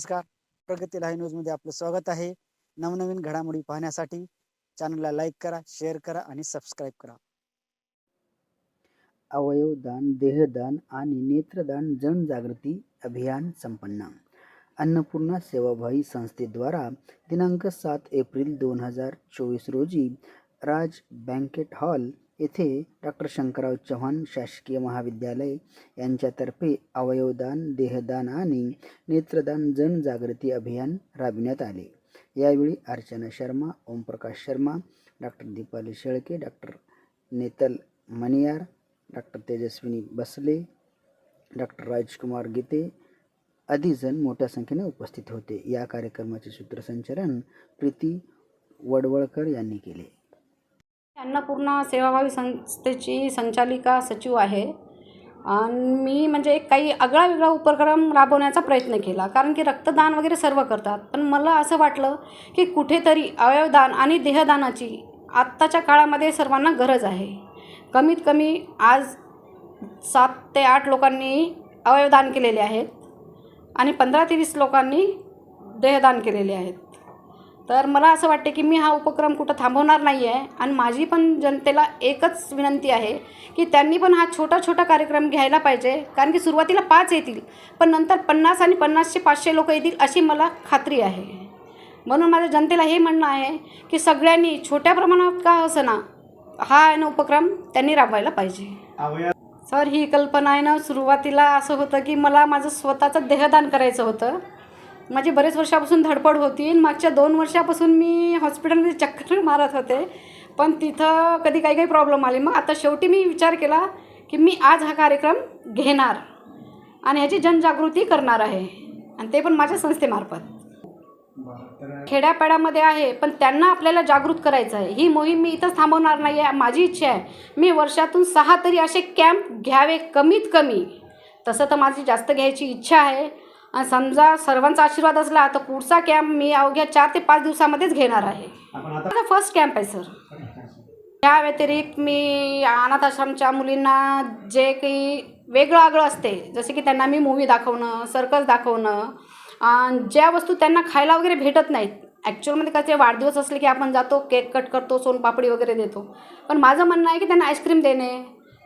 नमस्कार. प्रगती लाईव्ह न्यूजमध्ये आपलं स्वागत आहे. नवनवीन घडामोडी पाहण्यासाठी चॅनलला लाईक करा शेअर करा आणि सबस्क्राईब करा. अवयवदान देहदान आणि नेत्रदान जनजागृती अभियान संपन्न. अन्नपूर्णा सेवाभावी संस्थेद्वारा दिनांक सात एप्रिल दोन हजार चोवीस रोजी राज बँकेट हॉल येथे डॉक्टर शंकरराव चव्हाण शासकीय महाविद्यालय यांच्यातर्फे अवयवदान देहदान आणि नेत्रदान जनजागृती अभियान राबविण्यात आले. यावेळी Archana Sharma Omprakash Sharma doctor Deepali Shelke doctor Netal Maniyar doctor Tejaswini Basle doctor Rajkumar गीते आदी जण मोठ्या संख्येने उपस्थित होते. या कार्यक्रमाचे सूत्रसंचालन प्रीती वडवळकर यांनी केले. अन्नपूर्णा सेवाभावी संस्थेची संचालिका सचिव आहे. आणि मी म्हणजे एक काही आगळा वेगळा उपक्रम राबवण्याचा प्रयत्न केला. कारण की रक्तदान वगैरे सर्व करतात. पण मला असं वाटलं की कुठेतरी अवयवदान आणि देहदानाची आत्ताच्या काळामध्ये सर्वांना गरज आहे. कमीत कमी आज सात ते आठ लोकांनी अवयवदान केलेले आहेत. आणि पंधरा ते वीस लोकांनी देहदान केलेले आहेत. तर मला असं वाटते की मी हा उपक्रम कुठं थांबवणार नाही आहे आणि माझी पण जनतेला एकच विनंती आहे की त्यांनी पण हा छोटा छोटा कार्यक्रम घ्यायला पाहिजे. कारण की सुरुवातीला पाच येतील पण नंतर पन्नास आणि पन्नासशे पाचशे लोक येतील अशी मला खात्री आहे. म्हणून माझ्या जनतेला हे म्हणणं आहे की सगळ्यांनी छोट्या प्रमाणात का असं ना हा आहे ना उपक्रम त्यांनी राबवायला पाहिजे. सर ही कल्पना आहे ना सुरुवातीला असं होतं की मला माझं स्वतःचं देहदान करायचं होतं. माझी बरेच वर्षापासून धडपड होती. आणि मागच्या दोन वर्षापासून मी हॉस्पिटलमध्ये चक्कर मारत होते. पण तिथं कधी काही काही प्रॉब्लेम आले. मग आता शेवटी मी विचार केला की मी आज हा कार्यक्रम घेणार आणि ह्याची जनजागृती करणार आहे. आणि ते पण माझ्या संस्थेमार्फत. खेड्यापाड्यामध्ये आहे पण त्यांना आपल्याला जागृत करायचं आहे. ही मोहीम मी इथंच थांबवणार नाही आहे माझी इच्छा आहे. मी वर्षातून सहा तरी असे कॅम्प घ्यावे कमीत कमी. तसं तर माझी जास्त घ्यायची इच्छा आहे. समजा सर्वांचा आशीर्वाद असला तर पुढचा कॅम्प मी अवघ्या चार ते पाच दिवसामध्येच घेणार आहे. माझा फर्स्ट कॅम्प आहे सर त्या व्यतिरिक्त मी अनाथ आश्रमच्या मुलींना जे काही वेगळं आगळं असते जसे की त्यांना मी मूवी दाखवणं सर्कस दाखवणं ज्या वस्तू त्यांना खायला वगैरे भेटत नाहीत. ॲक्च्युअलमध्ये कसे वाढदिवस असले की आपण जातो केक कट करतो सोनपापडी वगैरे देतो. पण माझं म्हणणं आहे की त्यांना आईस्क्रीम देणे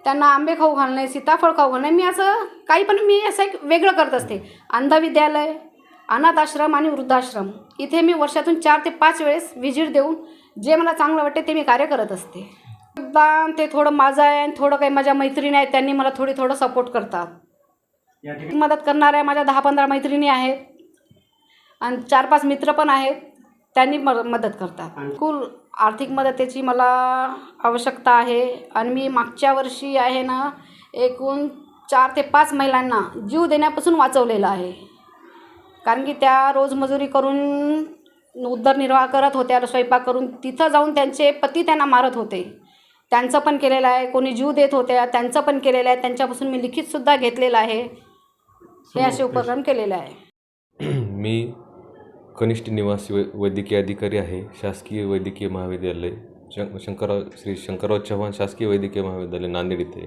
त्यांना आंबे खाऊ घालणे सीताफळ खाऊ घालणे. मी असं काही पण मी असं एक वेगळं करत असते. अंधविद्यालय अनाथ आश्रम आणि वृद्धाश्रम. इथे मी वर्षातून चार ते पाच वेळेस व्हिजिट देऊन जे मला चांगलं वाटते ते मी कार्य करत असते. योगदान ते थोडं माझं आहे आणि थोडं काही माझ्या मैत्रिणी आहेत त्यांनी मला थोडी थोडं सपोर्ट करतात. मदत करणाऱ्या माझ्या दहा पंधरा मैत्रिणी आहेत. आणि चार पाच मित्र पण आहेत. त्यांनी म मदत करतात. कुल आर्थिक मदतीची मला आवश्यकता आहे. आणि मी मागच्या वर्षी आहे ना एकूण चार ते पाच महिलांना जीव देण्यापासून वाचवलेलं आहे. कारण की त्या रोजमजुरी करून उदरनिर्वाह करत होत्या स्वयंपाक करून तिथं जाऊन त्यांचे पती त्यांना मारत होते. त्यांचं पण केलेलं आहे. कोणी जीव देत होत्या त्यांचं पण केलेलं आहे. त्यांच्यापासून मी लिखितसुद्धा घेतलेलं आहे. हे असे उपक्रम केलेले आहे. मी कनिष्ठ निवासी वै वैद्यकीय अधिकारी आहे. शासकीय वैद्यकीय महाविद्यालय शं शंकरराव श्री शंकरराव चव्हाण शासकीय वैद्यकीय महाविद्यालय नांदेड इथे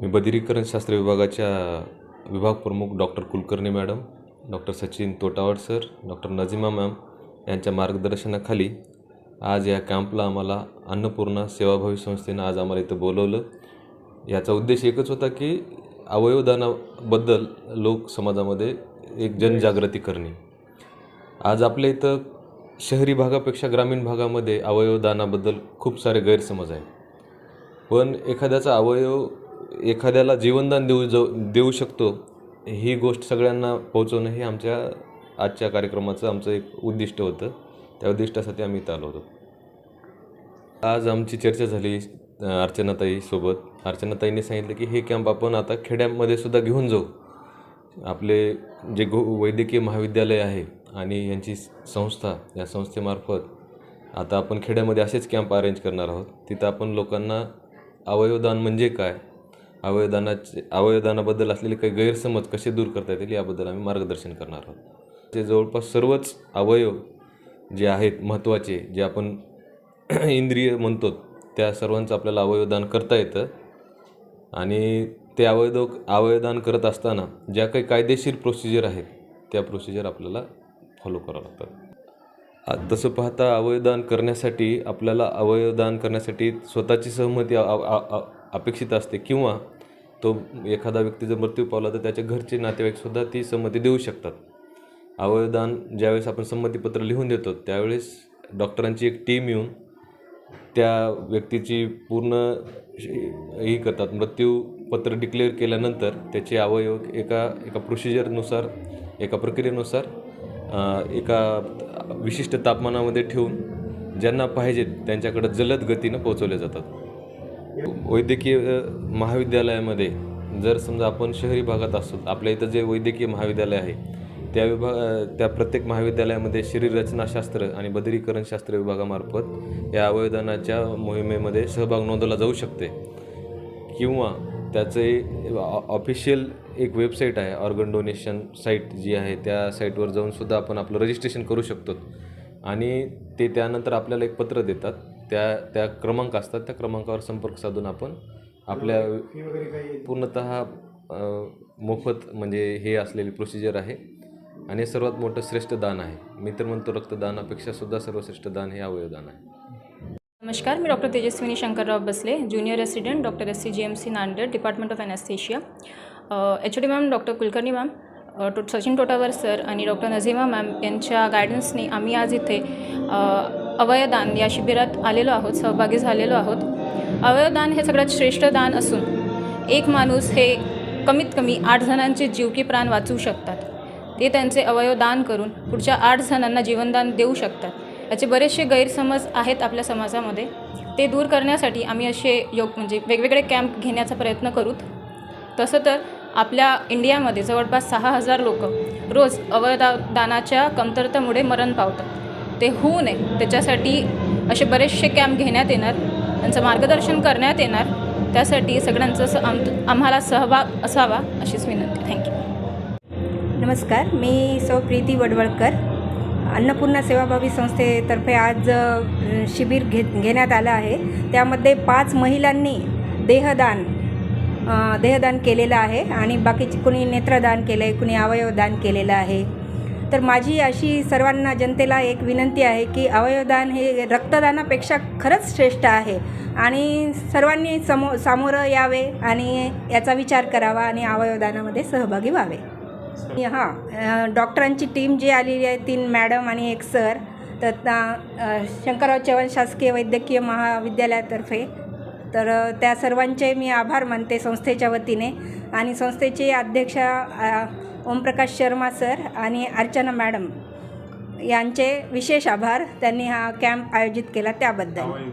मी बदिरीकरण शास्त्र विभागाच्या विभाग प्रमुख doctor Kulkarni madam doctor Sachin Totawad sir doctor Nazima ma'am यांच्या मार्गदर्शनाखाली आज या कॅम्पला आम्हाला अन्नपूर्णा सेवाभावी संस्थेनं आज आम्हाला इथं बोलवलं. याचा उद्देश एकच होता की अवयवदानाबद्दल लोक समाजामध्ये एक जनजागृती करणे. आज आपल्या इथं शहरी भागापेक्षा ग्रामीण भागामध्ये अवयवदानाबद्दल खूप सारे गैरसमज आहे पण एखाद्याचा अवयव एखाद्याला जीवनदान देऊ जो देऊ शकतो ही गोष्ट सगळ्यांना पोहोचवणं हे आमच्या आजच्या कार्यक्रमाचं आमचं एक उद्दिष्ट होतं. त्या उद्दिष्टासाठी आम्ही इथं आलो होतो. आज आमची चर्चा झाली अर्चनाताईसोबत अर्चनाताईने सांगितलं की हे कॅम्प आपण आता खेड्यामध्ये सुद्धा घेऊन जाऊ. आपले जे गो वैद्यकीय महाविद्यालय आहे आणि यांची संस्था या संस्थेमार्फत आता आपण खेड्यामध्ये असेच कॅम्प अरेंज करणार आहोत. तिथं आपण लोकांना अवयवदान म्हणजे काय? अवयवदानाचे अवयवदानाबद्दल असलेले काही गैरसमज कसे दूर करता येतील याबद्दल आम्ही मार्गदर्शन करणार आहोत. ते जवळपास सर्वच अवयव जे आहेत महत्त्वाचे जे आपण इंद्रिय म्हणतो त्या सर्वांचं आपल्याला अवयवदान करता येतं. आणि ते अवयव अवयवदान करत असताना ज्या काही कायदेशीर प्रोसिजर आहेत त्या प्रोसिजर आपल्याला फॉलो करावं लागतात तसं पाहता अवयवदान करण्यासाठी आपल्याला अवयवदान करण्यासाठी स्वतःची सहमती अपेक्षित असते किंवा तो एखादा व्यक्ती जर मृत्यू पावला तर त्याच्या घरचे नातेवाईकसुद्धा ती संमती देऊ शकतात. अवयवदान ज्यावेळेस आपण संमतीपत्र लिहून देतो त्यावेळेस डॉक्टरांची एक टीम येऊन त्या व्यक्तीची पूर्ण ही करतात. मृत्यूपत्र डिक्लेअर केल्यानंतर त्याचे अवयव एका एका प्रोसिजरनुसार एका प्रक्रियेनुसार एका विशिष्ट तापमानामध्ये ठेवून ज्यांना पाहिजेत त्यांच्याकडं जलद गतीनं पोचवले जातात. वैद्यकीय महाविद्यालयामध्ये जर समजा आपण शहरी भागात असतो आपल्या इथं जे वैद्यकीय महाविद्यालय आहे त्या विभाग त्या प्रत्येक महाविद्यालयामध्ये शरीररचनाशास्त्र आणि बदरीकरणशास्त्र विभागामार्फत या अवयवदानाच्या मोहिमेमध्ये सहभाग नोंदवला जाऊ शकते. किंवा त्याचे ऑफिशियल एक वेबसाईट आहे ऑर्गन डोनेशन साईट जी आहे त्या साईटवर जाऊन सुद्धा आपण आपलं रजिस्ट्रेशन करू शकतो. आणि ते त्यानंतर आपल्याला एक पत्र देतात. त्या त्या क्रमांक असतात. त्या क्रमांकावर संपर्क साधून आपण आपल्या पूर्णत मोफत म्हणजे हे असलेली प्रोसिजर आहे. आणि सर्वात मोठं श्रेष्ठ दान आहे. मी तर म्हणतो रक्तदानापेक्षा सुद्धा सर्वश्रेष्ठ दान हे अवयवदान आहे. नमस्कार मी doctor Tejaswini Shankarrao Basle junior resident doctor S C G M C Nanded department of anaesthesia H D ma'am doctor Kulkarni ma'am toe Sachin Totawar sir आणि डॉक्टर नझीमा मॅम यांच्या गायडन्सने आम्ही आज इथे अवयदान या शिबिरात आलेलो आहोत सहभागी झालेलो आहोत. अवयवदान हे सगळ्यात श्रेष्ठ दान असून एक माणूस हे कमीत कमी आठ जणांचे जीव की प्राण वाचवू शकतात. ते त्यांचे अवयव दान करून पुढच्या आठ जणांना जीवनदान देऊ शकतात. याचे बरेचसे गैरसमज आहेत आपल्या समाजामध्ये. ते दूर करण्यासाठी आम्ही असे योग म्हणजे वेगवेगळे कॅम्प घेण्याचा प्रयत्न करूत. तसं तर आपल्या इंडियामध्ये जवळपास सहा हजार लोक रोज अवयदा दानाच्या कमतरतेमुळे मरण पावतात. ते होऊ नये त्याच्यासाठी असे बरेचसे कॅम्प घेण्यात येणार त्यांचं मार्गदर्शन करण्यात येणार. त्यासाठी सगळ्यांचं स आम आम्हाला सहभाग असावा अशीच विनंती. थँक्यू नमस्कार मी सौ प्रीती वडवळकर. अन्नपूर्णा सेवाभावी संस्थेतर्फे आज शिबिर घे घेण्यात आलं आहे. त्यामध्ये पाच महिलांनी देहदान देहदान केलेलं आहे आणि बाकीचे कुणी नेत्रदान केलं आहे कुणी अवयवदान केलेलं आहे. तर माझी अशी सर्वांना जनतेला एक विनंती आहे की अवयवदान हे रक्तदानापेक्षा खरंच श्रेष्ठ आहे आणि सर्वांनी समो सामोरं यावे आणि याचा विचार करावा आणि अवयवदानामध्ये सहभागी व्हावे. हां डॉक्टरांची टीम जी आलेली आहे तीन मॅडम आणि एक सर तर शंकरराव चव्हाण शासकीय वैद्यकीय महाविद्यालयातर्फे. तर त्या सर्वांचे मी आभार मानते संस्थेच्या वतीने. आणि संस्थेचे अध्यक्ष ओमप्रकाश शर्मा सर आणि अर्चना मॅडम यांचे विशेष आभार. त्यांनी हा कॅम्प आयोजित केला त्याबद्दल.